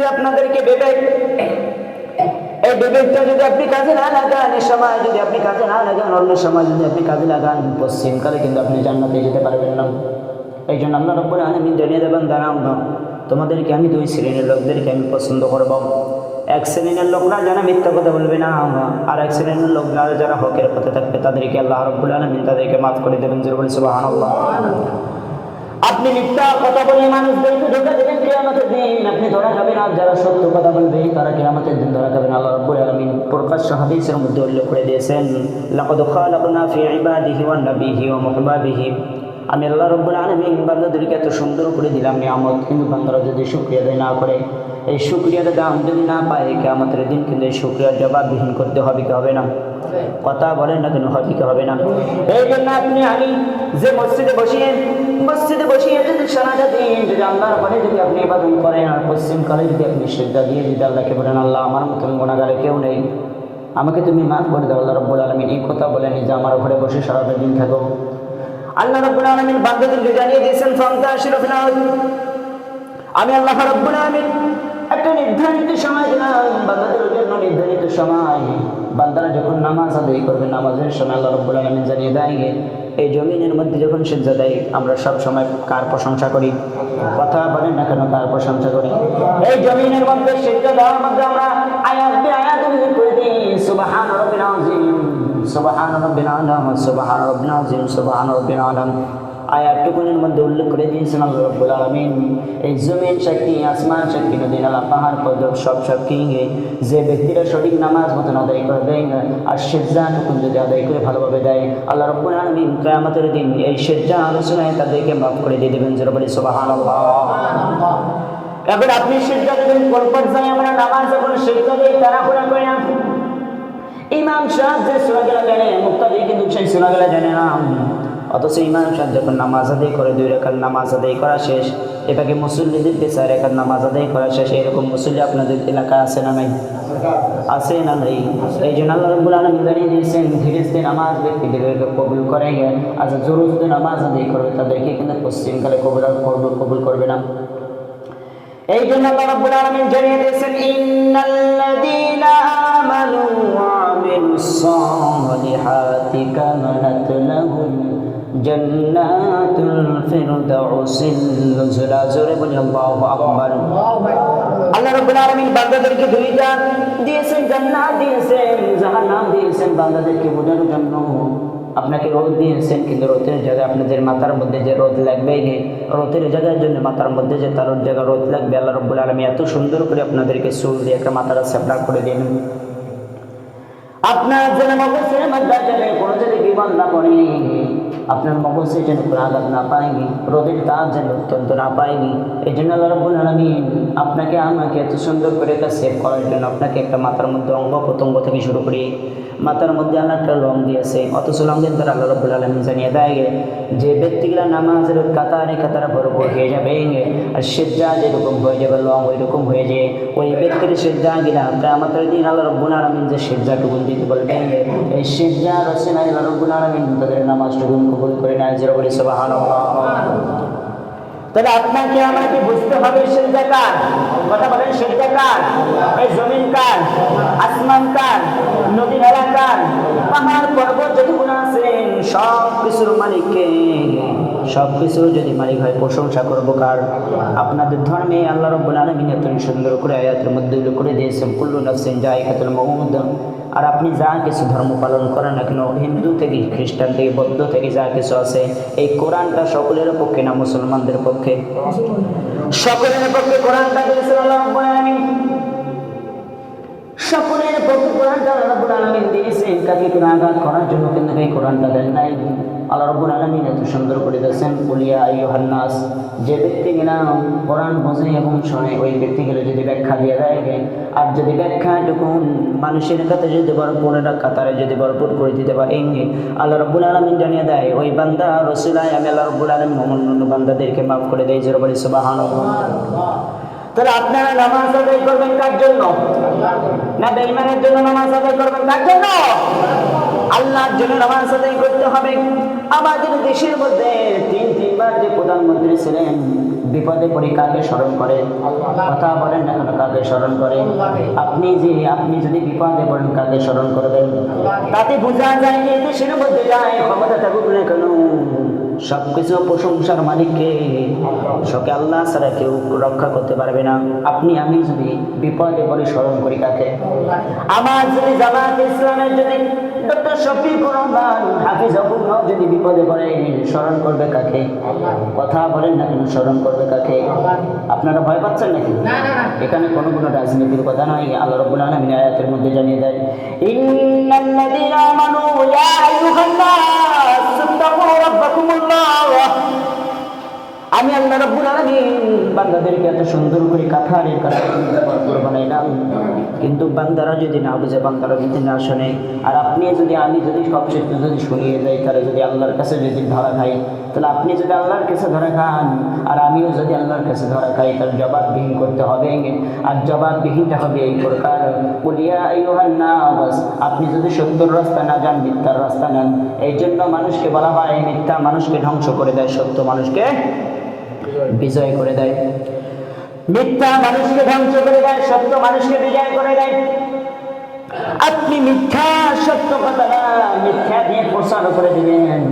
দিয়েছে আপনাদেরকে বিবেক এই বিবেকটা যদি আপনি কাজে না লাগান, এই সময় যদি আপনি কাজে না লাগান, অন্য সময় যদি আপনি কাজে লাগান পশ্চিমকালে কিন্তু আপনি জান্নাতে যেতে পারবেন না। এই জন্য আল্লাহ রব্বুল আলমিন জানিয়ে দেবেন, দাঁড়াও না, তোমাদেরকে আমি দুই শ্রেণির লোকদেরকে আমি পছন্দ করব। এক শ্রেণির লোকরা যারা মিথ্যা কথা বলবে না, আর এক শ্রেণির লোকরা যারা হকের পথে থাকবে, তাদেরকে আল্লাহ রব্বুল আলমিন তাদেরকে মাফ করে দেবেন বলে সুবহানাল্লাহ। আপনি মিথ্যা কথা বলে মানুষদেরকে ধোকা দেবেন, কেয়ামতের দিন আপনি ধরা খাবেন আর যারা সত্য কথা বলবে, তারা কেয়ামতের দিন ধরা খাবেন। আল্লাহ রব্বুল আলামিন প্রকাশ্য হাদিসের মধ্যে উল্লেখ করে দিয়েছেন, লাকাদ খালাকনা ফি ইবাদিহি ওয়া নাবিহি ওয়া মুহবাবিহি। আমি আল্লাহ রব্বুল আলামিন বান্দাদেরকে এত সুন্দর করে দিলাম নিয়ামত, কিন্তু বান্দারা যদি শুকরিয়া আদায় না করে এই শুকরিয়ার দাম যদি না পায়, কেয়ামতের দিন কিন্তু এই শুকরিয়ার জবাববিহীন করতে হবে কি হবে না? কথা বলেন না কেন, হবে কি হবে না? এই জন্য আপনি আমি যে মসজিদে বসিয়ে মসজিদে বসিয়ে যদি সারাটা দিন যদি আল্লাহর যদি আপনি ইবাদত করেন, আর পশ্চিমকালে যদি আপনি শ্রদ্ধা দিয়ে যদি আল্লাহকে বলেন, আল্লাহ আমার মতন গুণাগারে কেউ নেই। আমাকে তুমি মাফ করে দাও, আল্লাহ রব্বুল আলমিন এই কথা বলেন যে আমার ঘরে বসে সারাটা দিন থাকো। আল্লাহ রব্বুল আলমিন বান্দাদেরকে জানিয়ে দিয়েছেন শিরফিনা আমি আল্লাহ রব্বুল আলমিন একটা নির্ধারিত সময় দিলাম। জন্য নির্ধারিত সময়। বান্দারা যখন নামাজ আদায় করবে, নামাজের সময় আল্লাহ রব্বুল আলমিন জানিয়ে দেয় এই জমিনের মধ্যে যখন সিদ্ধা দেয়, আমরা সব সময় কার প্রশংসা করি? কথা বলেন না কেন, কার প্রশংসা করি? এই জমিনের মধ্যে সিদ্ধা দেওয়ার মধ্যে আমরা আয়াত বে আয়াত করে দিই। সুবাহান রব্বিল আযীম, সুবাহান আলম সুবাহান আযীম, সুবাহান আলম আয়াতটুকুনের মধ্যে উল্লেখ করে দিয়েছেন আল্লাহ রব্বুল এই জমিন শক্তি, আসমান সাক্ষী নদী, নালা, পাহাড়, পর্বত, সব সাক্ষী যে ব্যক্তিরা সঠিক নামাজ মতন আদায় করবে আর সেজ্জাটুকুন যদি আদায় করে ভালোভাবে দেয়, আল্লাহ রব্বুল আলমিন কেয়ামতের দিন এই সেজ্জা আলোচনায় তাদেরকে মাফ করে দিয়ে দেবেন বলি সোবাহান এখন আপনি সেজ্জা দেবেন কোন পর্যায়ে আমরা নামাজ যখন সেজ্জা দিই তারা করে করে ইমাম সাহেব যে সুরাগেলা জানে মুক্তাদি কিন্তু সেই সুরাগেলা জানে না। অথচ ইমাম সাহেব যখন নামাজ আদায় করে, দুই রেখার নামাজ আদায় করা শেষ এটাকে মুসল্লিদেরকে চার রেখার নামাজ আদায় করা শেষ, এরকম মুসল্লি আপনাদের এলাকায় আছে না নাই? আছে না নাই? এই জন্য আল্লাহ রব্বুল আলমিন জানিয়ে দিয়েছেন ধীরেস্তে নামাজ ব্যক্তিদেরকে কবুল করে আচ্ছা জরুরতে নামাজ আদায় করবে, তাদেরকে কিন্তু পশ্চিমকালে কবুল করবে কবুল করবে না। এই জন্য আল্লাহ রাব্বুল আলামিন জানিয়ে দিয়েছেন, ইন্নাল্লাযীনা আমানু ওয়া আমিলুস সালিহাতি কামানাত লাহুম জান্নাতুল ফিরদাউসিল নুজুলা। জোরে বলি, আল্লাহু আকবার। আল্লাহ রাব্বুল আলামিন বান্দাদেরকে দুইটা দিয়েছেন, জান্নাত দিয়েছেন, জাহান্নাম দিয়েছেন। বান্দাদেরকে বোঝানোর জন্য আপনাকে রোদ দিয়েছেন, কিন্তু রোদের জায়গায় আপনাদের মাথার মধ্যে যে রোদ লাগবে রোদের জায়গার জন্য মাথার মধ্যে যে তার জায়গায় রোদ লাগবে, আল্লাহ রব্বুল আলমী এত সুন্দর করে আপনাদেরকে চুল দিয়ে একটা মাথাটা সেপড়া করে দিন আপনার জন্য কোনো যদি বিমান না পড়ে। আপনার মগজে যেন কোনো আঘাত না পায়নি রোদের তাপ যেন অত্যন্ত না পায়নি। এই জন্য আল্লাহ আপনাকে, আমাকে এত সুন্দর করে একটা সেভ করার জন্য আপনাকে একটা মাথার মধ্যে অঙ্গ প্রত্যঙ্গ থেকে শুরু করি মাথার মধ্যে আল্লাহ একটা রং দিয়েছে। অথচ রঙের দ্বারা আল্লাহ রব্বুল আলমিন জানিয়ে দেয় যে, ব্যক্তিগুলা নামাজের কাতারে কাতারে ভরপুর হয়ে যাবে আর সেজ্জা যেরকম হয়ে যাবে, লং ওই রকম হয়ে যায়। ওই ব্যক্তির সেজ্জা গিলা আমাদের দিন আল্লাহ রব্বুল আলমিন যে সেজ্জাটুকু দিতে বলবেন, এই সেজ্জা রসেনা আল্লাহ রব্বুল আলমিন তাদের নামাজটুকু কবুল করে না যেরকম বলি সবাহান তাহলে আপনাকে আমাকে বুঝতে হবে সেজদা কার কথা বলেন সেজদা কার এই জমিন কার, আসমান কার, নদী, নালা কার? পাহাড় পর্বত যতগুলো আছেন সব কিছুর মালিককে সব কিছুর যদি মালিক হয় প্রশংসা করব কার আপনাদের ধর্মে আল্লাহ রব্বুল আলমিন এত সুন্দর করে আয়াতের মধ্যে উল্লেখ করে দিয়েছেন, কুল্লু নাফসিন জায়গাতুল মহমুদ আর আপনি যা কিছু ধর্ম পালন করেন না কেন, হিন্দু থেকে, খ্রিস্টান থেকে, বৌদ্ধ থেকে যা কিছু আছে, এই কোরআনটা সকলের পক্ষে না মুসলমানদের পক্ষে? সকলের পক্ষে কোরআনটা দিয়েছেন আল্লাহ রাব্বুল আলামিন। সকলের পক্ষে কোরআনটা আল্লাহ রাব্বুল আলামিন দিয়েছেন কাকে কোনো আঘাত করার জন্য কিন্তু এই কোরআনটা দেন নাই। আল্লাহ রাব্বুল আলামিন এত সুন্দর করে দিয়েছেন বলিয়া আইয়ুহান নাস যে ব্যক্তি কিনা কোরআন বোঝে এবং শোনে, ওই ব্যক্তিগুলো যদি ব্যাখ্যা দিয়ে দেয় আর যদি ব্যাখ্যা ব্যাখ্যাটুকু মানুষের কাছে যদি ভরপুর কাতারে যদি ভরপুর করে দিতে পারে আল্লাহ রব্বুল আলমিন জানিয়ে দেয়, ওই বান্দা রসুলায় আমি আল্লাহ রব্বুল আলমিন অন্য বান্দাদেরকে মাফ করে দেয়, জোর বলি সুবাহান তাহলে আপনারা নামাজ আদায় করবেন কার জন্য? না বেইমানের জন্য নামাজ আদায় করবেন কার জন্য? আল্লাহর জন্য নামাজ আদায় করতে হবে। আমাদের দেশের মধ্যে তিন, তিনবার যে প্রধানমন্ত্রী ছিলেন, বিপদে পড়ে কাকে স্মরণ করে? কথা বলেন না কেন, কাকে স্মরণ করে? আপনি যে, আপনি যদি বিপদে পড়েন, কাকে স্মরণ করবেন? তাতে বোঝা যায় যে দেশের মধ্যে যায় ক্ষমতা থাকুক না কেন, সবকিছু প্রশংসার মালিককে সকে আল্লাহ ছাড়া কেউ রক্ষা করতে পারবে না। আপনি, আমি যদি বিপদে পড়ে স্মরণ করি কাকে? আমার যদি জামাত ইসলামের যদি ডক্টর শফিকুর রহমান হাফিজাহুল্লাহ যদি বিপদে পড়ে স্মরণ করবে কাকে? কথা বলেন না কেন স্মরণ করবে কাকে? আপনারা ভয় পাচ্ছেন নাকি? এখানে কোনো কোনো রাজনীতির কথা নয় আল্লাহ রব্বুল আলামিন আয়াতের মধ্যে জানিয়ে দেয় ইন্নাল্লাযীনা আমানু ইয়া রাব্বাকুমুল্লাহ। আমি আল্লাহ রাব্বুল আলামিন বান্দাদেরকে এত সুন্দর করে কাঠারের কাছে বানাইলাম কিন্তু বান্দারা যদি না বুঝে, বান্দারা যদি না শোনে, আর আপনি যদি, আমি যদি সব ক্ষেত্রে যদি শুনিয়ে যাই, তাহলে যদি আল্লাহর কাছে যদি ধরা খাই, তাহলে আপনি যদি আল্লাহর কাছে ধরা খান, আর আমিও যদি আল্লাহর কাছে ধরা খাই, তাহলে জবাববিহীন করতে হবে আর জবাববিহীনটা হবে এই প্রকার। বলিয়া আপনি যদি সত্যর রাস্তা না যান, মিথ্যার রাস্তা নেন, এই জন্য মানুষকে বলা হয় মিথ্যা মানুষকে ধ্বংস করে দেয়, সত্য মানুষকে বিজয় করে দেয়। মিথ্যা মানুষকে ধ্বংস করে দেয়, সত্য মানুষকে বিজয় করে দেয়। আপনি মিথ্যা, সত্য কথাটা মিথ্যা দিয়ে প্রচার করে দিবেন।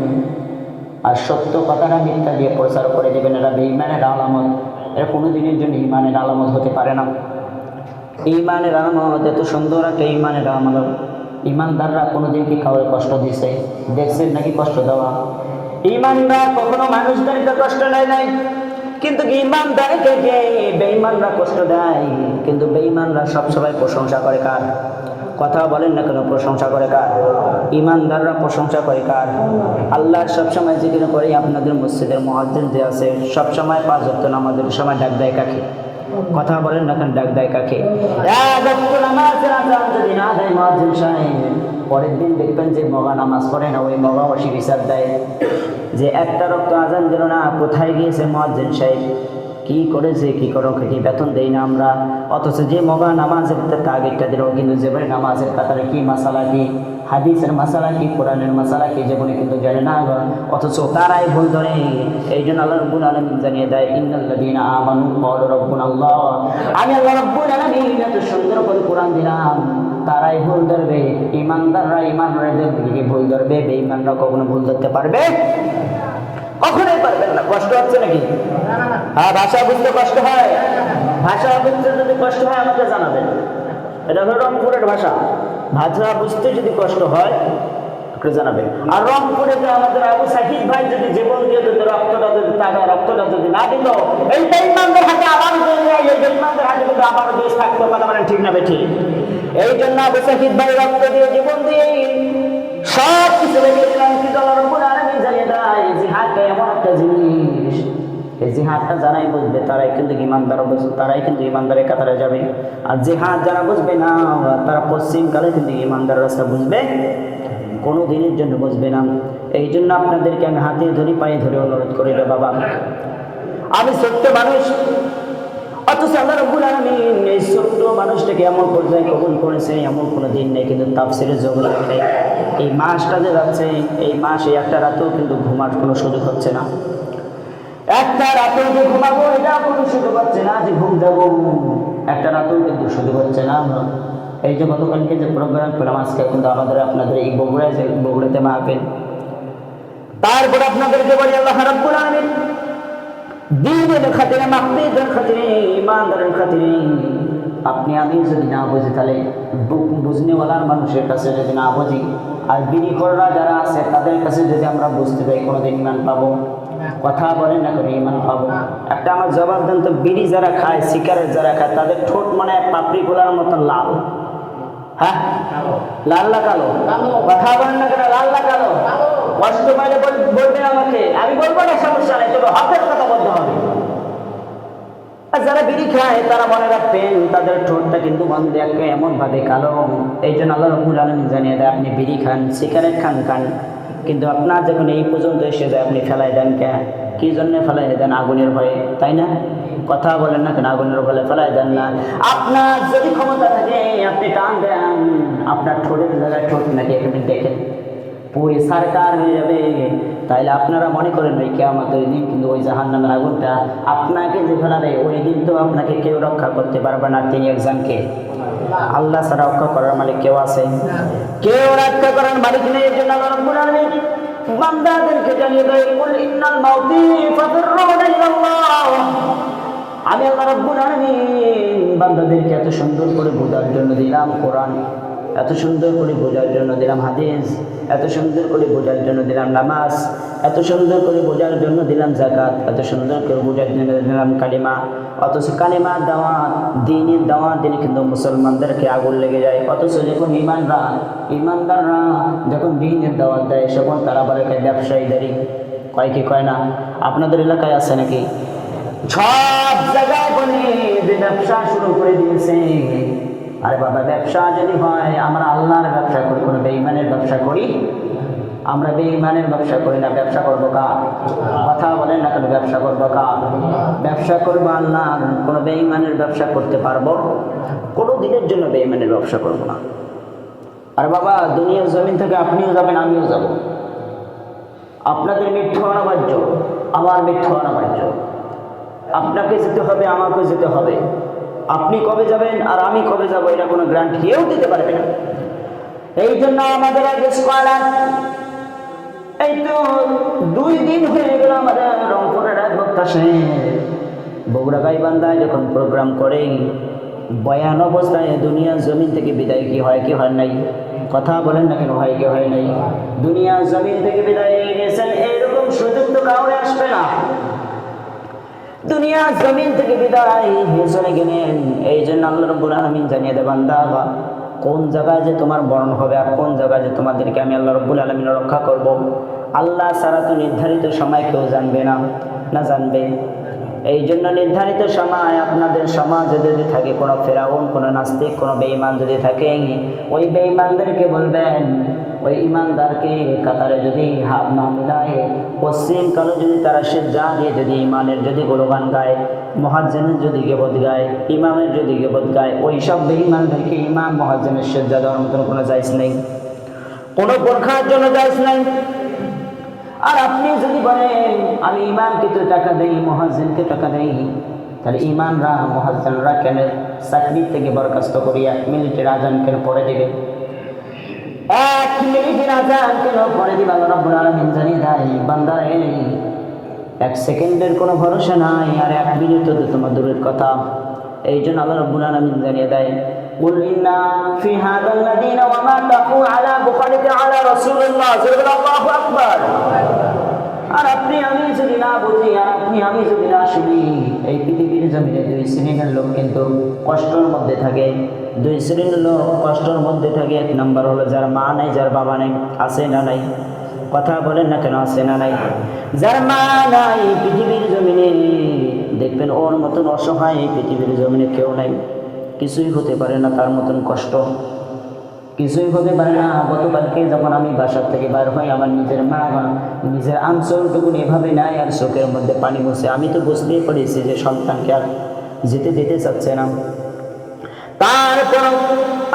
আর সত্য কথাটা মিথ্যা দিয়ে প্রচার করে দিবেন এরা বেঈমানের আলামত। এরা কোনো দিনের জন্য ইমানের আলামত হতে পারে না। ইমানের আলামত, এত সুন্দর একটা ইমানের আলামত ইমানদাররা কোনোদিন কি কাউরে কষ্ট দিছে? দেখছেন নাকি কষ্ট দেওয়া? ইমানরা কখনো মানুষদেরকে কষ্ট নেয় নাই? কিন্তু ইমানদারকে যে বেঈমানরা কষ্ট দেয়, কিন্তু বেঈমানরা সবসময় প্রশংসা করে কার? কথা বলেন না কেন, প্রশংসা করে কার? ইমানদাররা প্রশংসা করে কার? আল্লাহ সবসময় জিজ্ঞেস করে আপনাদের মসজিদের মহাজিন যে আছে, সবসময় পাঁচ যত্ন আমাদের সময় ডাক দেয় কাকে? কথা বলেন না কেন, ডাক দেয় কাকে? না দেয় সাহেব পরের দিন দেখবেন যে মগা নামাজ পড়ে না, ওই মগা বসে বিচার দেয় যে একটা রক্ত আজান দিল না, কোথায় গিয়েছে মহাজিন সাহেব? কি করেছে, কি করো, কি বেতন দেই না আমরা? অথচ যে মগা নামাজের তাগিরটা দিল কিন্তু যেবারে নামাজের কাতারে কি মাসালা কি, হাদিসের মাসালা কি, কোরআনের মাসালা কি যেগুলি কিন্তু জানে না অথচ তারাই ভুল ধরে। এই জন্য আল্লাহ রব্বুল আলমিন জানিয়ে দেয় ইন্নাল্লাযীনা আমানু রাব্বুনা আল্লাহ আমি আল্লাহ রব্বুল আলামিন এত সুন্দর করে কোরআন দিলাম। তারাই ভুল ধরবে, ইমানদাররা ইমানদারদের দিকে ভুল ধরবে, বেঈমানরা কখনো ভুল ধরতে পারবে? কখনোই পারবেন না। কষ্ট হচ্ছে নাকি? হ্যাঁ ভাষা বুঝতে কষ্ট হয়। ভাষা বুঝতে যদি কষ্ট হয়, আমাকে জানাবেন। এটা হলো রংপুরের ভাষা। ভাষা বুঝতে যদি কষ্ট হয় একটু জানাবেন। আর রংপুরে যে আমাদের আবু সাকিব ভাই যদি জীবন দিয়ে যদি রক্তটা যদি তারা রক্তটা যদি না দিল, এই বেইমানদের হাতে আবার এই বেইমানদের হাতে কিন্তু আবার দেশ থাকতো কথা মানে ঠিক না ঠিক। এই জন্য আবু সাকিব ভাই রক্ত দিয়ে জীবন দিয়ে সব কিছু লেগে দিলাম কিন্তু আল্লাহ রব্বুল আলামিন জানিয়ে দেয়, জিহাদটা এমন একটা জিনিস। এই জিহাদটা যারাই বুঝবে, তারাই কিন্তু ইমানদার বুঝবে তারাই কিন্তু ইমানদারের কাতারে যাবে। আর জিহাদ যারা বুঝবে না, তারা পশ্চিমকালে কিন্তু ইমানদার রাস্তা বুঝবে কোনো দিনের জন্য বুঝবে না। এই জন্য আপনাদেরকে আমি হাতে ধরি, পায়ে ধরে অনুরোধ করি রে বাবা। আমি সত্য মানুষ অথচ আল্লাহ রব্বুল আলামিন এই ছোট্ট মানুষটাকে এমন পর্যায়ে কবুল করেছে, এমন কোনো দিন নেই, কিন্তু তাফসিরের জগৎ নেই এই মাসটা যে যাচ্ছে, এই মাস এই একটা রাতেও কিন্তু ঘুমার কোনো সুযোগ হচ্ছে না। একটা রাতেও যে ঘুমাবো, এটা কোনো সুযোগ হচ্ছে না যে ঘুম যাব একটা রাতেও কিন্তু সুযোগ হচ্ছে না আমরা। এই যে গতকালকে যে প্রোগ্রাম পেলাম, আজকে কিন্তু আমাদের আপনাদের এই বগুড়ায় বগুড়াতে মাহফিল। তারপর আপনাদেরকে বলি, আল্লাহ রাব্বুল আলামিন দিনের খাতিরে মাকবিদের খাতিরে ইমানদারের খাতিরে। আপনি আমি যদি না বুঝি, তাহলে বুঝনেওয়ালার মানুষের কাছে যদি না বুঝি, আর বিনিকররা যারা আছে, তাদের কাছে যদি আমরা বুঝতে পারি, কোনোদিন ইমান পাবো? কথা বলেন না করে ইমান পাবো? একটা আমার জবাব দেন তো, বিড়ি যারা খায় সিগারেট যারা খায়, তাদের ঠোঁট মানে পাপড়ি গোলার মতন লাল। হ্যাঁ? লাল না কালো। কথা বলেন না কেন? লাল না কালো। কষ্ট পাইলে বল- বলবেন আমাকে। আমি বলব না সমস্যা নেই, তবে হকের কথা বলতে হবে। আর যারা বিড়ি খায়, তারা মনে রাখবেন, তাদের ঠোঁটটা কিন্তু বন্ধ একটা এমন ভাবে কালো। এই জন্য আল্লাহ রবুল আলম জানিয়ে দেয় আপনি বিড়ি খান, সিগারেট খান খান। কিন্তু আপনার যখন এই পর্যন্ত এসে যায়, আপনি ফেলাই দেন কে? কি জন্য ফেলাই দেন? আগুনের ভয়ে, তাই না? কথা বলেন না কেন আগুনের ভয়ে ফেলাই দেন না। আপনার যদি ক্ষমতা থাকে, আপনি টান দেন। আপনার ঠোঁটের জায়গায় ঠোঁট নাকি একটু দেখেন। পুরি সারকার হয়ে যাবে। তাইলে আপনারা মনে করেন ওই কেয়ামতের দিন কিন্তু ওই জাহান নামের আগুনটা আপনাকে যে ফেলাবে, ওই দিন তো আপনাকে কেউ রক্ষা করতে পারবে না, তিনি একজনকে। আল্লাহ ছাড়া রক্ষা করার মালিক কেউ আছে? কেউ রক্ষা করার মালিক নেই, এই জন্য আল্লাহ বান্দাদেরকে জানিয়ে দেয়, কুল ইন্নাল মাউতি ইলাল্লাহ। আমি আল্লাহ রাব্বুল আলামিন বান্দাদেরকে এত সুন্দর করে বোঝার জন্য দিলাম কোরআন, এত সুন্দর করে বোঝার জন্য দিলাম হাদিস, এত সুন্দর করে বোঝার জন্য দিলাম নামাজ, এত সুন্দর করে বোঝার জন্য দিলাম জাকাত এত সুন্দর করে বোঝার জন্য দিলাম কালিমা, অথচ কালিমা দাওয়াত দিনের দাওয়াত দিনে কিন্তু মুসলমানদেরকে আগুন লেগে যায়। অথচ যখন ইমানরা, ইমানদাররা যখন দিনের দাওয়াত দেয় তখন তারা বলে কয় ব্যবসায়ীদেরই কয় কি কয় না? আপনাদের এলাকায় আছে নাকি? সব জায়গায় বলে ব্যবসা শুরু করে দিয়েছে। আরে বাবা, ব্যবসা যদি হয়, আমরা আল্লাহর ব্যবসা করি, কোনো বেইমানের ব্যবসা করি? আমরা বেইমানের ব্যবসা করি না, ব্যবসা করব কার? কথা বলেন না কেন, ব্যবসা করব কার? ব্যবসা করব আল্লাহর, কোনো বেইমানের ব্যবসা করতে পারব? কোনো দিনের জন্য বেইমানের ব্যবসা করব না। আর বাবা, দুনিয়ার জমিন থেকে আপনিও যাবেন, আমিও যাব। আপনাদের মৃত্যু অনিবার্য আমার মৃত্যু অনিবার্য আপনাকে যেতে হবে আমাকে যেতে হবে। আপনি কবে যাবেন আর আমি কবে যাব, এটা কোনো গ্রান্ট কেউ দিতে পারবে না। এই জন্য আমাদের স্কলার এই তো দুই দিন হয়ে গেল আমাদের রংপুরের বক্তা বগুড়া গাইবান্ধায় যখন প্রোগ্রাম করে, বয়ান অবস্থায় দুনিয়ার জমিন থেকে বিদায় কি হয় কি হয় নাই? কথা বলেন না কেন হয়, কি হয় নাই? দুনিয়ার জমিন থেকে বিদায় নিয়েছেন এরকম সুযোগ তো কাউরে আসবে না। দুনিয়া জমিন থেকে বিদায় চলে গেলেন। এই জন্য আল্লাহ রব্বুল আলমিন জানিয়ে দেয় বান্দা, কোন জায়গায় যে তোমার বরণ হবে আর কোন জায়গায় যে তোমাদেরকে আমি আল্লাহ রব্বুল আলমিন রক্ষা করব, আল্লাহ সারা তো নির্ধারিত সময় কেউ জানবে না না জানবে। এই জন্য নির্ধারিত সময় আপনাদের সমাজে যদি থাকে, কোনো ফেরাউন, কোনো নাস্তিক, কোনো বেঈমান যদি থাকে, ওই বেঈমানদেরকে বলবেন, ওই ইমানদারকে কাতারে যদি হাত না মিলায় পশ্চিম কালো যদি তারা সে যা দিয়ে যদি ইমানের যদি গোলগান গায়, মহাজ্জেনের যদি গেবত গায় ইমামের যদি গেবত গায়, ওই সব বেঈমানদেরকে ইমাম মহাজ্জেনের সেজ্জা দেওয়ার মতন কোনো জায়জ নেই। কোনো পরখার জন্য জায়জ নাই। আর আপনি যদি বলেন, আমি ইমামকে তো টাকা দেই মহাজিনকে টাকা দেই, তাহলে ইমানরা মহাজনরা কেন চাকরি থেকে বরখাস্ত করি এক মিনিটের আজান কেন পরে দেবে? এক মিনিটের আজান কেন পরে দিবে? আল্লাহ রাব্বুল আলামিন জানিয়ে দেয় বান্দারে এক সেকেন্ডের কোনো ভরসা নাই, আর এক মিনিট তো তোমার দূরের কথা। এই জন্য আল্লাহ রাব্বুল আলামিন জানিয়ে দেয় قل إن في هذا الذين وما تقوا على بخارك على رسول الله صلى الله أكبر আর আপনি আমি যদি না বুঝি আর আপনি আমি যদি না শুনি এই পৃথিবীর জমিনে দুই শ্রেণীর লোক কিন্তু কষ্টের মধ্যে থাকে দুই শ্রেণীর লোক কষ্টের মধ্যে থাকে এক নাম্বার হলো যার মা নাই যার বাবা নাই আছে না নাই কথা বলেন না কেন আছে না নাই যার মা নাই পৃথিবীর জমিনে দেখবেন ওর মতন অসহায় এই পৃথিবীর জমিনে কেউ নাই কিছুই হতে পারে না তার মতন কষ্ট। কিছুই হতে পারে না। গতকালকে যখন আমি বাসার থেকে বার হই, আমার নিজের মা নিজের আঞ্চলটুকুন এভাবে নাই আর চোখের মধ্যে পানি বসে আমি তো বুঝতেই পেরেছি যে সন্তানকে আর যেতে দিতে চাচ্ছে না। তারপর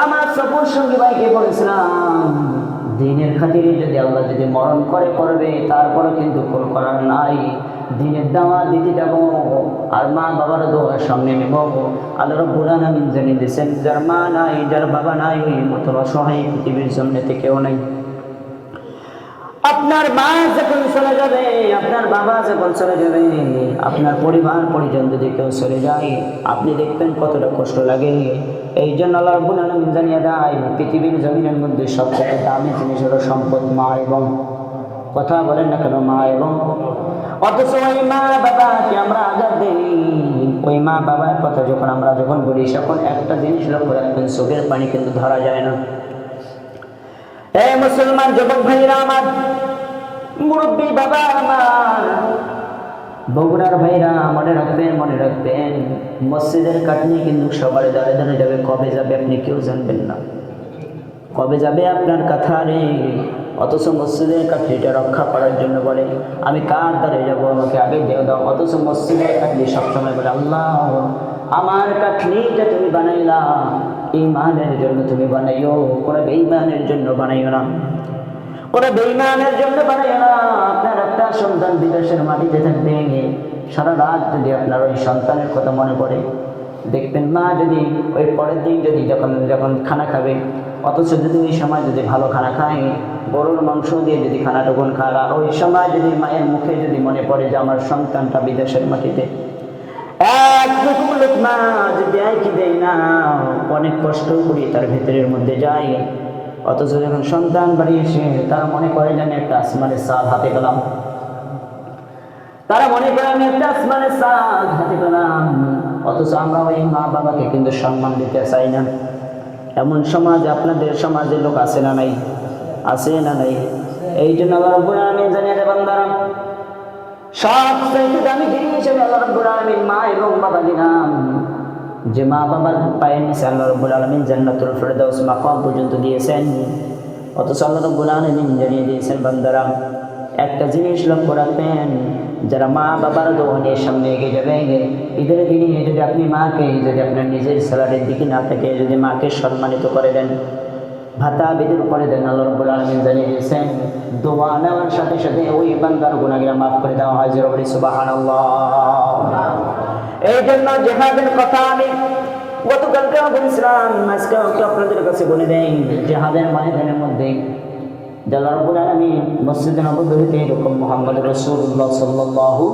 আমার সফর সঙ্গী ভাইকে বলেছিলাম, দিনের খাতিরে যদি আল্লাহ যদি মরণ করে করবে তারপরে কিন্তু কোনো করার নাই। দিনের দাওয়া দিতে যাব। আর মা বাবার দোয়ার সামনে নেব। আল্লাহ রব্বুল আলামিন জানিয়ে দিয়েছেন, যার মা নাই, যার বাবা নাই মতো অসহায় পৃথিবীর জন্মেতে কেউ নাই। আপনার মা যখন চলে যাবে, আপনার বাবা যখন চলে যাবে, আপনার পরিবার, পরিজন যদি কেউ চলে যায়, আপনি দেখবেন কতটা কষ্ট লাগে। এই জন্য আল্লাহ রব্বুল আলামিন জানিয়ে দেয়, পৃথিবীর জমিনের মধ্যে সবচেয়ে দামি জিনিস হলো সম্পদ, মা এবং। কথা বলেন না কেন, মা এবং? অথচ ওই মা বাবাকে আমরা আঘাত দিই। ওই মা বাবার কথা যখন আমরা যখন বলি, তখন একটা জিনিস লক্ষ্য রাখবেন, চোখের পানি কিন্তু ধরা যায় না। এ মুসলমান যুবক ভাইরা আমার, মুরব্বী বাবা আমার, বগুড়ার ভাইরা মনে রাখবেন মনে রাখবেন, মসজিদের কাটনি কিন্তু সবার দাঁড়ে দাঁড়ে যাবে, কবে যাবে আপনি কেউ জানবেন না। কবে যাবে আপনার কাথারে অথচ মসজিদের কাঠলিটা রক্ষা করার জন্য বলে, আমি কার দ্বারে যাব? আমাকে আগে দেও দাও। অথচ মসজিদের কাঠলি সবসময় বলে, আল্লাহ, আমার কাঠলিটা তুমি বানাইলা। ইমানের জন্য তুমি বানাইও, কোনো বেইমানের জন্য বানাইও না। ওরা বেইমানের জন্য বানাইও না। আপনার একটা সন্তান বিদেশের মাটিতে থাকবে। সারা রাত যদি আপনার ওই সন্তানের কথা মনে পড়ে, দেখবেন মা যদি ওই পরের দিন যদি যখন যখন খানা খাবে, অথচ যদি ওই সময় যদি ভালো খানা খায় গরুর মাংস দিয়ে যদি খানাটুকুন খায় আর ওই সময় যদি মায়ের মুখে যদি মনে পড়ে যে আমার সন্তানটা বিদেশের মাটিতে। এক মা যদি কি দেয় না, অনেক কষ্ট করি তার ভেতরের মধ্যে যাই অথচ যখন সন্তান বাড়ি এসে তারা মনে করে যেন একটা আসমানের সাল হাতে পেলাম। তারা মনে করে, আমি একটা আসমানের সাল হাতে পেলাম। অথচ আমরা ওই মা বাবাকে কিন্তু সম্মান দিতে চাই না। এমন সমাজ, আপনাদের সমাজের লোক আছে না নাই? আছে না নাই? এই জন্য আল্লাহ রব্বুল আলামিন জানিয়ে দেবেন দ্বারা সব চাইতে দামি জিনিস আমি আল্লাহ রব্বুল আলামিন মা এবং বাবা দিলাম। যে মা বাবার পায়ের নিচে আল্লাহ রব্বুল আলামিন জান্নাতুল ফেরদাউস মাকাম পর্যন্ত দিয়েছেন। অথচ আল্লাহ রব্বুল আলামিন জানিয়ে দিয়েছেন বান্দারা, একটা জিনিস লক্ষ্য রাখবেন, যারা মা বাবার দোকানের সামনে এগিয়ে যাবে ঈদের দিনে যদি আপনি মাকে, যদি আপনার নিজের স্যালারির দিকে না থেকে যদি মাকে সম্মানিত করে দেন ভাতা বেদের করে দেন, আল্লাহ রব্বুল আলামিন জানিয়ে দিয়েছেন, দোয়া নেওয়ার সাথে সাথে ওই বান্দার গুণাগিরা মাফ করে দেওয়া হয় জিরবরি সুবহানাল্লাহ। এই জন্য জেহাদের কথা আমি গতকালকে বলেছিলাম, আজকে আপনাদের কাছে বলে দেই, জেহাদের ময়দানের মধ্যে আল্লাহ রব্বুল আলামিন মসজিদে নববীতে এরকম মুহাম্মদ রাসূলুল্লাহ সাল্লাল্লাহু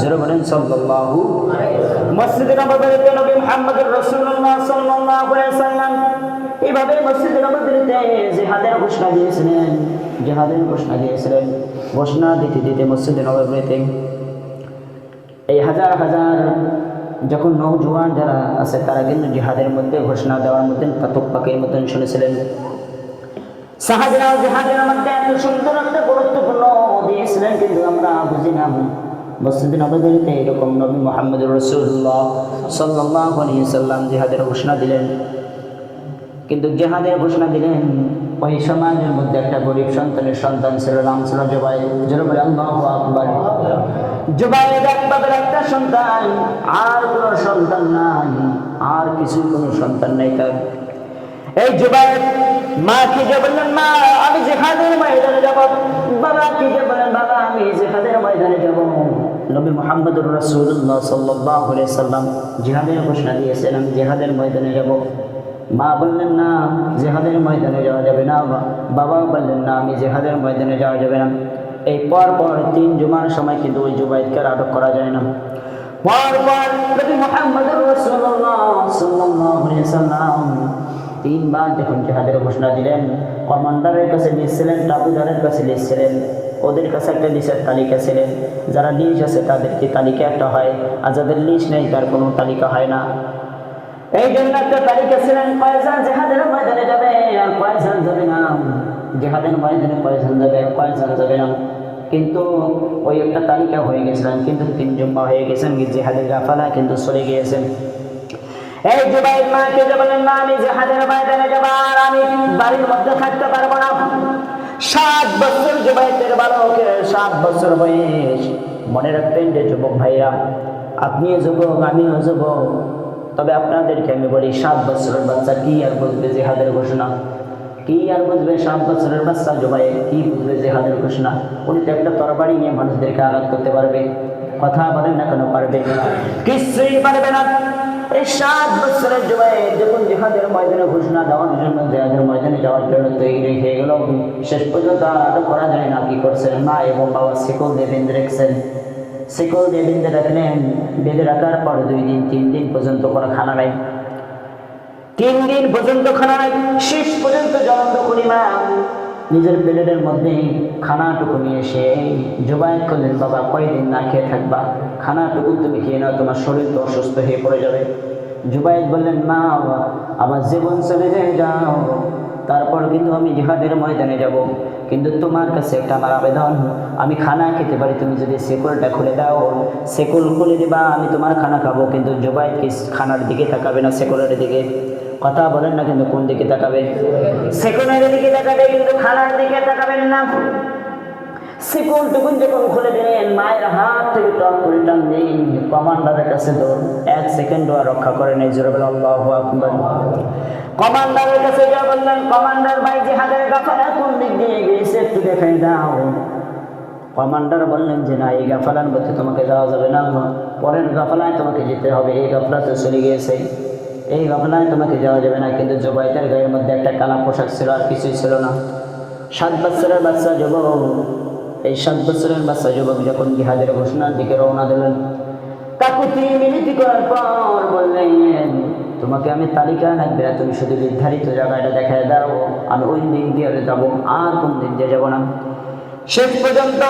জোরে বলেন, সাল্লাল্লাহু মসজিদে নববীতে নবী মুহাম্মদ আলাইহি সাল্লাম এইভাবে মসজিদে নববীতে জিহাদের ঘোষণা দিয়েছিলেন, জিহাদের ঘোষণা দিয়েছিলেন। ঘোষণা দিতে দিতে মসজিদে নববীতে এই হাজার হাজার যখন নৌজওয়ান যারা আছে, তারা কিন্তু জিহাদের মধ্যে ঘোষণা দেওয়ার মধ্যে পাতক মতন শুনেছিলেন। সুন্দর একটা গুরুত্বপূর্ণ দিয়েছিলেন, কিন্তু আমরা বুঝি না। মসজিদে নবীতে এরকম নবী মোহাম্মদ রসুল্লাহ সাল্লাহ সাল্লাম জেহাদের ঘোষণা দিলেন। কিন্তু জেহাদের ঘোষণা দিলেন, ওই সমাজের মধ্যে একটা গরিব সন্তানের সন্তান ছিল, নাম ছিল জবাই আল্লাহ আকবর। একটা সন্তান, আর সন্তান আর কিছু কোনো সন্তান এই জুবাইর মা কি যে মা, আমি জেহাদের ময়দানে যাব। বাবা কি যে বাবা, আমি জেহাদের ময়দানে যাব। সাল্লাম জিহাদের ঘোষণা দিয়েছেন, আমি জিহাদের ময়দানে যাব। মা বললেন, না, জেহাদের ময়দানে যাওয়া যাবে না বাবা বললেন, না, আমি জেহাদের ময়দানে যাওয়া যাবে না। এই পর পর তিন জুমার সময় কিন্তু ওই জুবাইদকে আটক করা যায় না। তিনবার যখন জেহাদের ঘোষণা দিলেন, কমান্ডারের কাছে লিখছিলেন টাবুদারের কাছে লিখছিলেন ওদের কাছে একটা লিস্টের তালিকা ছিলেন যারা লিস্ট আছে তাদেরকে তালিকা একটা হয় আর যাদের লিস্ট নেই, তার কোনো তালিকা হয় না। এই জন্য একটা তালিকা ছিলেন কয়জন? জেহাদের ময়দানে যাবে আর কয়জন যাবে না? জেহাদের ময়দানে কয়জন যাবে কয়জন যাবে না? কিন্তু ওই একটা তালিকা হয়ে গেছিলেন কিন্তু তিন জম্মা হয়ে গেছেন জেহাদের গাফালা কিন্তু সরে গিয়েছেন এই জুবাইর মাকে যে বলেন, না, আমি জেহাদের ময়দানে যাব আর আমি বাড়ির মধ্যে থাকতে পারব না। সাত বছর জুবাইতের বালকের সাত বছর বয়স। মনে রাখবেন যে যুবক ভাইরা, আপনিও যুবক, আমিও যুবক। তবে আপনাদেরকে আমি বলি, সাত বছরের বাচ্চা কি আর বুঝবে জেহাদের ঘোষণা? কি আর বুঝবে সাত বছরের বাচ্চা জবাই কি বুঝবে জেহাদের ঘোষণা? উনি তো একটা তরবারি নিয়ে মানুষদেরকে আঘাত করতে পারবে? কথা বলেন না কেন পারবে? কিছুই পারবে না। সাত বছরের যখন ঘোষণা ময়দানে যাওয়ার জন্য শেষ পর্যন্ত আর করা যায় না, কি করছেন? মা এবং বাবা শিকল দিয়ে বেঁধে শিকল দিয়ে বেঁধে রাখলেন বেঁধে রাখার পর দুই দিন, তিন দিন পর্যন্ত কোনো খানা নাই। তিন দিন পর্যন্ত খানা নাই, শেষ পর্যন্ত জ্বলন্ত খুলিমা নিজের প্লেটের মধ্যে খানাটুকু নিয়ে এসে জবাই করলেন, বাবা, কয়দিন না খেয়ে থাকবা? খানাটুকু তুমি খেয়ে নাও, তোমার শরীর তো অসুস্থ হয়ে পড়ে যাবে। জুবাইদ বললেন মা আমার জীবন চলে যায়, যাও। তারপর কিন্তু আমি জিহাদের ময়দানে যাব। কিন্তু তোমার কাছে একটা আমার আবেদন, আমি খানা খেতে পারি, তুমি যদি সেকুলটা খুলে দাও। সেকুল খুলে দিবা, আমি তোমার খানা খাব, কিন্তু জবাই কি খানার দিকে তাকাবে না সেকুলের দিকে? কথা বলেন না কিন্তু কোন দিকে তাকাবে? সেকুলের দিকে তাকাবে, কিন্তু খানার দিকে তাকাবেন না। শিকল টুকুন যখন খুলে দিলেন, মায়ের হাত থেকে টক করে টান দিন কমান্ডারের কাছে দৌড়। এক সেকেন্ড আর রক্ষা করে নেই, জোরে বলে আল্লাহ আকবার। কমান্ডারের কাছে যা বললেন, কমান্ডার ভাই, জিহাদের গাফালা কোন দিক দিয়ে গিয়েছে, একটু দেখাই দাও। কমান্ডার বললেন, যে না, এই গাফালার মধ্যে তোমাকে যাওয়া যাবে না পরের গাফালায় তোমাকে যেতে হবে, এই গাফলা তো চলে গিয়েছে। এই গাফলায় তোমাকে যাওয়া যাবে না, কিন্তু জবাইতের গায়ের মধ্যে একটা কালা পোশাক ছিল, আর কিছুই ছিল না। সাত বছরের বাচ্চা যুবক এই সাত বছরের বাচ্চা যুবক যখন জিহাদের ঘোষণার দিকে রওনা দিলেন কাকুতি মিনতি করার পর বললেন, তোমাকে আমি তালিকা লাগবে না তুমি শুধু নির্ধারিত জায়গাটা দেখায় দাও, আমি ওই দিন দিয়ে যাব, আর কোন দিন দিয়ে যাব না। শেষ পর্যন্ত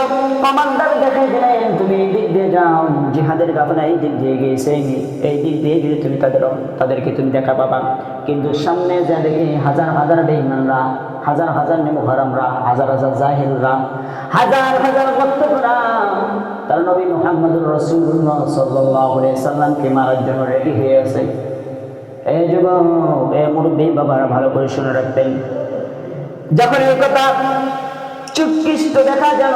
কমান্ডার দেখাই দিলেন তুমি এই দিক দিয়ে যাও, জিহাদের গাফলা এই দিক দিয়ে গিয়েছে, এই দিক দিয়ে গেলে তুমি তাদের তাদেরকে তুমি দেখা পাবা। কিন্তু সামনে যা দেখি হাজার হাজার বেইমানরা হাজার হাজার নেমুহারামরা হাজার হাজার জাহিলরা, হাজার হাজার ভক্তরা তার নবী মোহাম্মদুর রসুল্লাহ সাল্লাহ সাল্লামকে মারার জন্য রেডি হয়ে আছে। এই যুবক, এ মুরব্বী বাবারা ভালো করে শুনে রাখতেন যখন এই কথা চুপকিষ্ট দেখা গেল।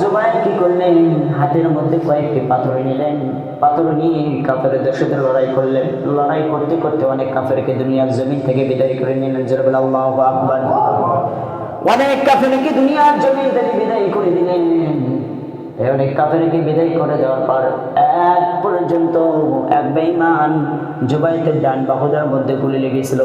জুবাই কি করলেন? হাতের মধ্যে কয়েকটি পাথর নিলেন। পাথর নিয়ে কাফের দেশদের লড়াই করলেন। লড়াই করতে করতে অনেক কাফেরকে দুনিয়ার জমিন থেকে বিদায় করে নিলেন। জরবুল আল্লাহ আকবার। অনেক কাফেরকে দুনিয়ার জমিন থেকে বিদায় করে দিলেন অনেক কাফেরকে বিদায় করে দেওয়ার পর এক পর্যন্ত এক বেঈমান জুবাইতের ডান বাহুদার মধ্যে গুলি লেগেছিল।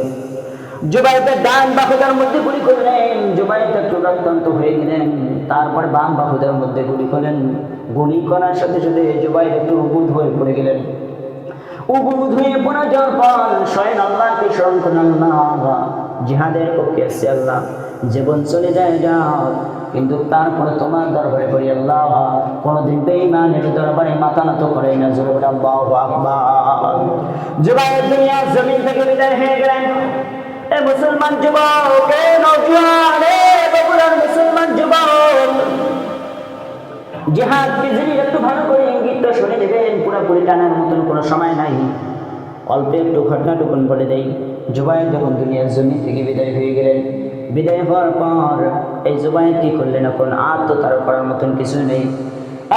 জুবাইতের ডান বাহুদার মধ্যে গুলি করলেন। জুবাইতের চূড়ান্ত হয়ে গেলেন। তারপর বাম বাহুদার মধ্যে গুলি করলেন। গুলি করার সাথে সাথে জুবাইত একটু উবুধ হয়ে পড়ে গেলেন। উবুধ হয়ে পড়ে যাওয়ার পর স্বয়ং আল্লাহকে স্মরণ করেন আল্লাহ, জিহাদের পক্ষে আসছে আল্লাহ। জীবন চলে যায়, যাও। কিন্তু তারপরে তোমার দরবারে পড়ি, আল্লাহ, কোনোদিন বেঈমানের দরবারে মাথা নত করে না, জোরে আল্লাহু আকবার। জুবাইর দুনিয়ার জমিন থেকে বিদায় হয়ে গেলেন। মুসলমান যুবক মুসলমান যুবক। জিহাদ বিজলি একটু ভালো করে ইঙ্গিতটা শুনে নেবেন, পুরোপুরি টানার মতন কোনো সময় নাই। অল্প একটু ঘটনাটুকুন বলে দেই। জুবাই যখন দুনিয়ার জমি থেকে বিদায় হয়ে গেলেন, বিদায় হওয়ার পর এই জুবাই কি করলেন এখন? আর তো তার করার মতন কিছু নেই।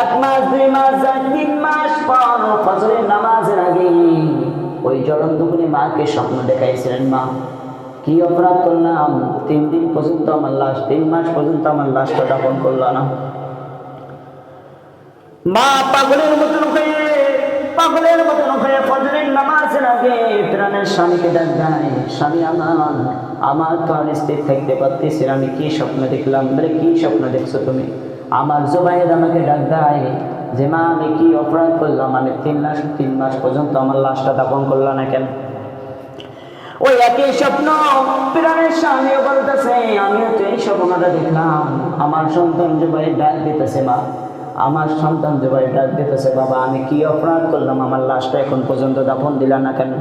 এক মাস, দুই মাস তিন মাস পর ফজরের নামাজের আগে ওই জলন দুপুরে মাকে স্বপ্ন দেখাইছিলেন মা। কি অপরাধ করলাম? তিন দিন পর্যন্ত আমার লাশ, তিন মাস পর্যন্ত আমার লাশটা দাপন করল না। মা পাগলের মতন হয়ে, পাগলের মতন হয়ে ফজরের নামাজের আগে প্রাণের স্বামীকে ডাক দেয় স্বামী আমার আমার তো আর স্থির থাকতে পারতেছি আমি কি স্বপ্ন দেখলাম? বলে কি স্বপ্ন দেখছ তুমি? আমার জোবাইয়ের আমাকে ডাক দেয়, যে মা, আমি কি অপরাধ করলাম? আমি তিন মাস তিন মাস পর্যন্ত আমার লাশটা দাপন করলাম না কেন? ওই একই স্বপ্ন প্রাণের স্বামীও বলতেছে, আমিও তো এই স্বপ্নটা দেখলাম। আমার সন্তান জবাই ডাক দিতেছে, মা। আমার সন্তান জবাই ডাক দিতেছে, বাবা, আমি কি অপরাধ করলাম? আমার লাশটা এখন পর্যন্ত দাফন দিলাম না কেন?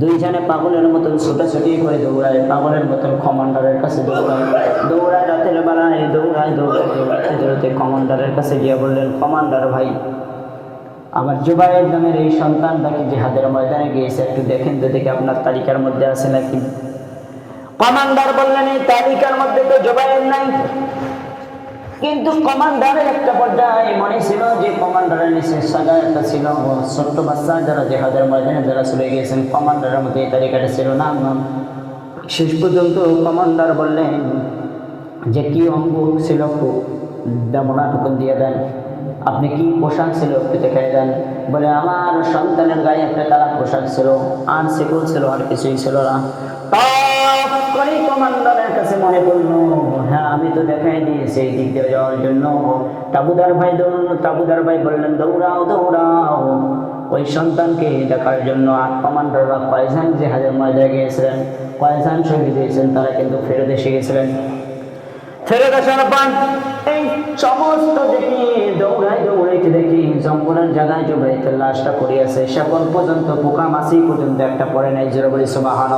দুইজনে পাগলের মতন ছোটাছুটি করে দৌড়ায়, পাগলের মতন কমান্ডারের কাছে দৌড়ায়। দৌড়ায় রাতের বেলায় দৌড়ায় দৌড়ায়, দৌড়াতে দৌড়াতে কমান্ডারের কাছে গিয়ে বললেন, কমান্ডার ভাই আমার জুবাইয়ের নামের এই সন্তানটাকে জিহাদের ময়দানে গিয়েছে। একটু দেখেন তো দেখে আপনার তালিকার মধ্যে আছে নাকি? কমান্ডার বললেন, এই তালিকার মধ্যে তো জুবাইয়ের নাই। কিন্তু কমান্ডারের একটা পর্যায়ে মনে ছিল যে কমান্ডারের নিচে সাজা একটা ছিল ছোট্ট বাচ্চা যারা জেহাদের ময়দানে যারা চলে গিয়েছেন, কমান্ডারের মধ্যে এই তালিকাটা ছিল না। শেষ পর্যন্ত কমান্ডার বললেন, যে কি অঙ্গ ছিল একটু দেমনাটুকুন দিয়ে দেন। আপনি কি পোশাক ছিল একটু দেখে দেন। বলে, আমার সন্তানের গায়ে একটা কালা পোশাক ছিল। আর সেগুলো ছিল, আর কিছুই ছিল না। করে কমান্ডারের কাছে মনে পড়ল হ্যাঁ আমি তো যাওয়ার জন্য। ভাই ভাই বললেন, দৌড়াও ওই সন্তানকে দেখার জন্য হাজার ময়দায় গিয়েছিলেন, কয়জন শহীদ হয়েছেন তারা কিন্তু ফেরত এসে গেছিলেন। ফেরত আসার পর এই সমস্ত দেখি দৌড়াই দৌড়াইতে দেখি জঙ্গলের জায়গায় জুবাইতে লাশটা পড়ে আছে পর্যন্ত পোকা মাছি পর্যন্ত একটা পড়ে নাই জোরে বলি সুবাহান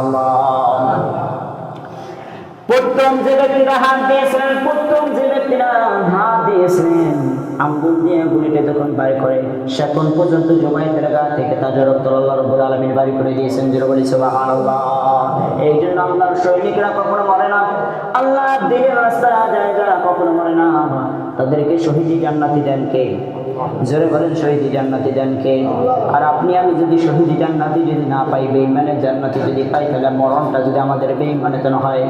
প্রথম যে ব্যক্তিরা হাত দিয়েছিলেন প্রথম যে ব্যক্তিরা হাত দিয়েছিলেন আঙ্গুল দিয়ে গুলিটা যখন বাড়ি করে সেখন পর্যন্ত জমায়েতের গা থেকে তাজা রক্ত আল্লাহ রব্বুল আলমীর বাড়ি করে দিয়েছেন জোরে বলি সুবহানাল্লাহ। এই জন্য আল্লাহর সৈনিকরা কখনো মরে না। আল্লাহ দিনের রাস্তায় যায় যারা কখনো মরে না। তাদেরকে শহীদি জান্নাতি দেন কে? জোরে বলেন, শহীদি জান্নাতি দেন কে? আর আপনি, আমি যদি শহীদি জান্নাতি যদি না পাই বেইমানের জান্নাতি যদি পাই, তাহলে মরণটা যদি আমাদের বেইমানের জন্য হয়।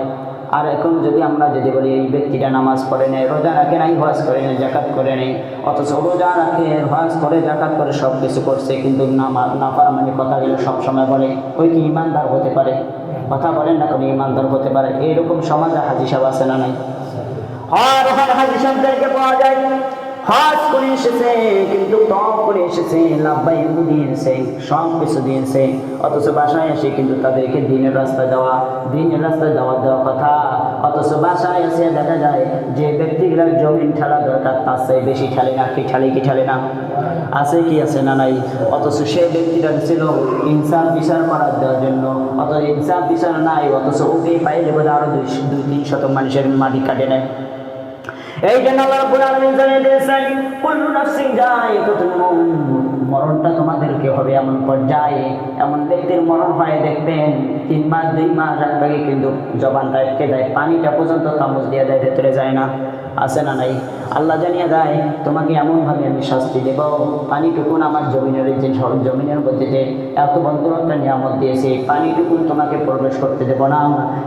আর এখন যদি আমরা যদি বলি, এই ব্যক্তিটা নামাজ পড়ে নেয় রোজা রাখে নাই, হজ করে নেয় জাকাত করে নেই, অথচ রোজা রাখে, হজ করে, জাকাত করে সব কিছু করছে, কিন্তু নামা না পারা মানে কথাগুলো সবসময় বলে, ওই কি ইমানদার হতে পারে? কথা বলেন না, কোনো ইমানদার হতে পারে। এইরকম সমাজে হাজি সাহেব আছে না নাই? হর হাজি সাহেবদেরকে পাওয়া যায়। হজ করে এসেছে, কিন্তু টপ করে এসেছে লাভবাই দিয়েছে, সব কিছু দিয়েছে। অথচ বাসায় এসে কিন্তু তাদেরকে দিনের রাস্তায় দেওয়া, দিনের রাস্তায় দেওয়া দেওয়া কথা। অথচ বাসায় এসে দেখা যায় যে ব্যক্তিগুলো জমিন ঠেলা দরকার, তার চেয়ে বেশি ঠেলে না, কি ঠেলে কি ঠেলে না। আছে কি, আছে না নাই? অথচ সে ব্যক্তিটা ছিল ইনসাফ, বিচার করার দেওয়ার জন্য। অথচ ইনসাফ, বিচার নাই, অথচ ওকে পাইলে বোধ আরও দুই দুই, তিন শত মানুষের মাটি কাটে নেয়। এই জন্য আল্লাহ রাব্বুল আলামিন জানিয়ে দিয়েছেন, কুল্লু নাফসিন মরণটা তোমাদেরকে হবে এমন পর্যায়ে। এমন ব্যক্তির মরণ হয়, দেখবেন, তিন মাস, দুই মাস আগে কিন্তু জবানটা আটকে যায়, পানিটা পর্যন্ত তামুজ দিয়ে দেয়, ভেতরে যায় না। আছে না নাই? আল্লাহ জানিয়ে দেয়, তোমাকে এমনভাবে আমি শাস্তি দেব। পানিটুকুন আমার জমিনের যে জমিনের মধ্যে যে এত বন্ধুর একটা নিয়ামত দিয়েছে, পানিটুকুন তোমাকে প্রবেশ করতে দেব না।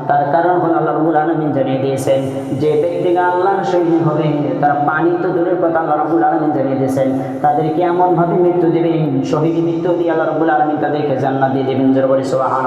তার কারণ হলো আল্লাহ রবুল আলমিন জানিয়ে দিয়েছেন, যে ব্যক্তিরা আল্লাহর সৈনিক হবে, তারা পানি তো দূরের কথা আল্লাহ রবুল আলমিন জানিয়ে দিয়েছেন। তাদেরকে এমনভাবে মৃত্যু দেবেন, শহীদ মৃত্যু দিয়ে আল্লাহ রবুল আলমিন তাদেরকে জান্নাত দিয়ে দেবেন। জোর বলে সোহান